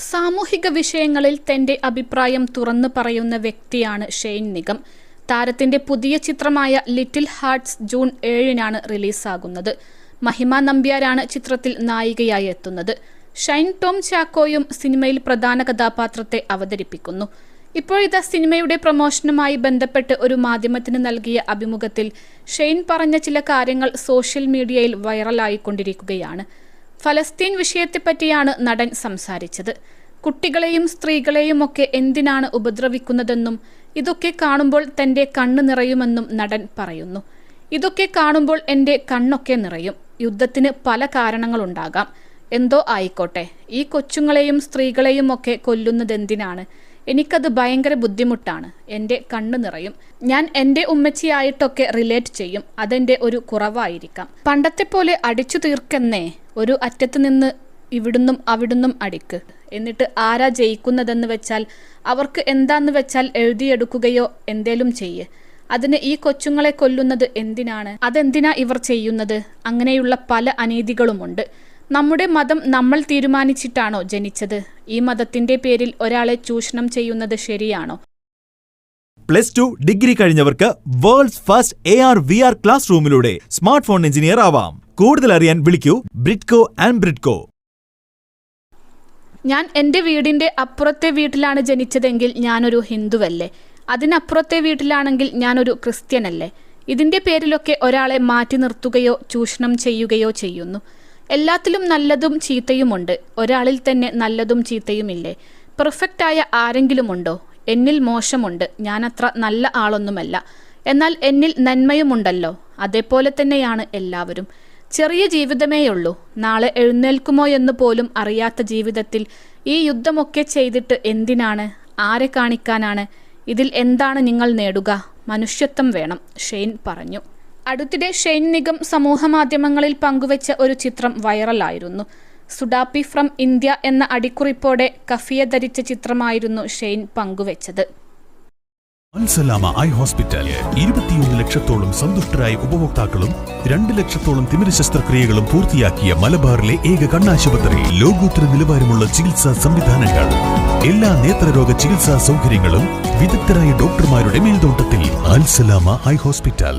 സാമൂഹിക വിഷയങ്ങളിൽ തന്റെ അഭിപ്രായം തുറന്നു പറയുന്ന വ്യക്തിയാണ് ഷെയ്ൻ നിഗം. താരത്തിന്റെ പുതിയ ചിത്രമായ ലിറ്റിൽ ഹാർട്ട്സ് ജൂൺ ഏഴിനാണ് റിലീസാകുന്നത്. മഹിമ നമ്പ്യാരാണ് ചിത്രത്തിൽ നായികയായി എത്തുന്നത്. ഷൈൻ ടോം ചാക്കോയും സിനിമയിൽ പ്രധാന കഥാപാത്രത്തെ അവതരിപ്പിക്കുന്നു. ഇപ്പോഴിതാ സിനിമയുടെ പ്രമോഷനുമായി ബന്ധപ്പെട്ട് ഒരു മാധ്യമത്തിന് നൽകിയ അഭിമുഖത്തിൽ ഷെയ്ൻ പറഞ്ഞ ചില കാര്യങ്ങൾ സോഷ്യൽ മീഡിയയിൽ വൈറലായിക്കൊണ്ടിരിക്കുകയാണ്. ഫലസ്തീൻ വിഷയത്തെപ്പറ്റിയാണ് നടൻ സംസാരിച്ചത്. കുട്ടികളെയും സ്ത്രീകളെയും ഒക്കെ എന്തിനാണ് ഉപദ്രവിക്കുന്നതെന്നും ഇതൊക്കെ കാണുമ്പോൾ തന്റെ കണ്ണ് നിറയുമെന്നും നടൻ പറയുന്നു. ഇതൊക്കെ കാണുമ്പോൾ എന്റെ കണ്ണൊക്കെ നിറയും. യുദ്ധത്തിന് പല കാരണങ്ങളുണ്ടാകാം. എന്തോ ആയിക്കോട്ടെ. ഈ കൊച്ചുങ്ങളെയും സ്ത്രീകളെയും ഒക്കെ കൊല്ലുന്നത് എന്തിനാണ് എനിക്കത് ഭയങ്കര ബുദ്ധിമുട്ടാണ്. എന്റെ കണ്ണു നിറയും. ഞാൻ എന്റെ ഉമ്മച്ചിയായിട്ടൊക്കെ റിലേറ്റ് ചെയ്യും. അതെന്റെ ഒരു കുറവായിരിക്കാം. പണ്ടത്തെ പോലെ അടിച്ചു തീർക്കെന്നേ. ഒരു അറ്റത്ത് നിന്ന് ഇവിടുന്നും അവിടുന്നും അടിക്ക്. എന്നിട്ട് ആരാ ജയിക്കുന്നതെന്ന് വെച്ചാൽ അവർക്ക് എന്താന്ന് വെച്ചാൽ എഴുതിയെടുക്കുകയോ എന്തേലും ചെയ്യ്. അതിന് ഈ കൊച്ചുങ്ങളെ കൊല്ലുന്നത് എന്തിനാണ്? അതെന്തിനാ ഇവർ ചെയ്യുന്നത്? അങ്ങനെയുള്ള പല അനീതികളുമുണ്ട്. നമ്മുടെ മതം നമ്മൾ തീരുമാനിച്ചിട്ടാണോ ജനിച്ചത്? ഈ മതത്തിന്റെ പേരിൽ ഒരാളെ ചൂഷണം ചെയ്യുന്നത് ശരിയാണോ? Plus two degree കഴിഞ്ഞവർക്ക് world's first A R V R class റൂമിലൂടെ smart phone engineer ആവാം. കൂടുതൽ അറിയാൻ വിളിക്കൂ ബ്രിഡ്കോ ആൻഡ് ബ്രിഡ്കോ ഞാൻ എന്റെ വീടിന്റെ അപ്പുറത്തെ വീട്ടിലാണ് ജനിച്ചതെങ്കിൽ ഞാനൊരു ഹിന്ദുവല്ലേ? അതിനപ്പുറത്തെ വീട്ടിലാണെങ്കിൽ ഞാനൊരു ക്രിസ്ത്യനല്ലേ? ഇതിന്റെ പേരിലൊക്കെ ഒരാളെ മാറ്റി നിർത്തുകയോ ചൂഷണം ചെയ്യുകയോ ചെയ്യുന്നു. എല്ലാത്തിലും നല്ലതും ചീത്തയുമുണ്ട്. ഒരാളിൽ തന്നെ നല്ലതും ചീത്തയുമില്ലേ? പെർഫെക്റ്റായ ആരെങ്കിലുമുണ്ടോ? എന്നിൽ മോശമുണ്ട്. ഞാനത്ര നല്ല ആളൊന്നുമല്ല. എന്നാൽ എന്നിൽ നന്മയുമുണ്ടല്ലോ. അതേപോലെ തന്നെയാണ് എല്ലാവരും. ചെറിയ ജീവിതമേയുള്ളൂ. നാളെ എഴുന്നേൽക്കുമോ എന്ന് പോലും അറിയാത്ത ജീവിതത്തിൽ ഈ യുദ്ധമൊക്കെ ചെയ്തിട്ട് എന്തിനാണ്? ആരെ കാണിക്കാനാണ്? ഇതിൽ എന്താണ് നിങ്ങൾ നേടുക? മനുഷ്യത്വം വേണം. ഷെയ്ൻ പറഞ്ഞു. അടുത്തിടെ ഷെയ്ൻ നിഗം സമൂഹമാധ്യമങ്ങളിൽ പങ്കുവച്ച ഒരു ചിത്രം വൈറലായിരുന്നു. സുഡാപ്പി ഫ്രം ഇന്ത്യ എന്ന അടിക്കുറിപ്പോടെ കഫിയ ധരിച്ച ചിത്രമായിരുന്നു ഷെയ്ൻ പങ്കുവച്ചത്. അൽസലാമ ഐ ഹോസ്പിറ്റൽ ഇരുപത്തിയൊന്ന് ലക്ഷത്തോളം സന്തുഷ്ടരായ ഉപഭോക്താക്കളും രണ്ട് ലക്ഷത്തോളം തിമിര ശസ്ത്രക്രിയകളും പൂർത്തിയാക്കിയ മലബാറിലെ ഏക കണ്ണാശുപത്രി. ലോകോത്തര നിലവാരമുള്ള ചികിത്സാ സംവിധാനങ്ങൾ. എല്ലാ നേത്രരോഗ ചികിത്സാ സൗകര്യങ്ങളും വിദഗ്ധരായ ഡോക്ടർമാരുടെ മേൽനോട്ടത്തിൽ. Alsalama eye hospital.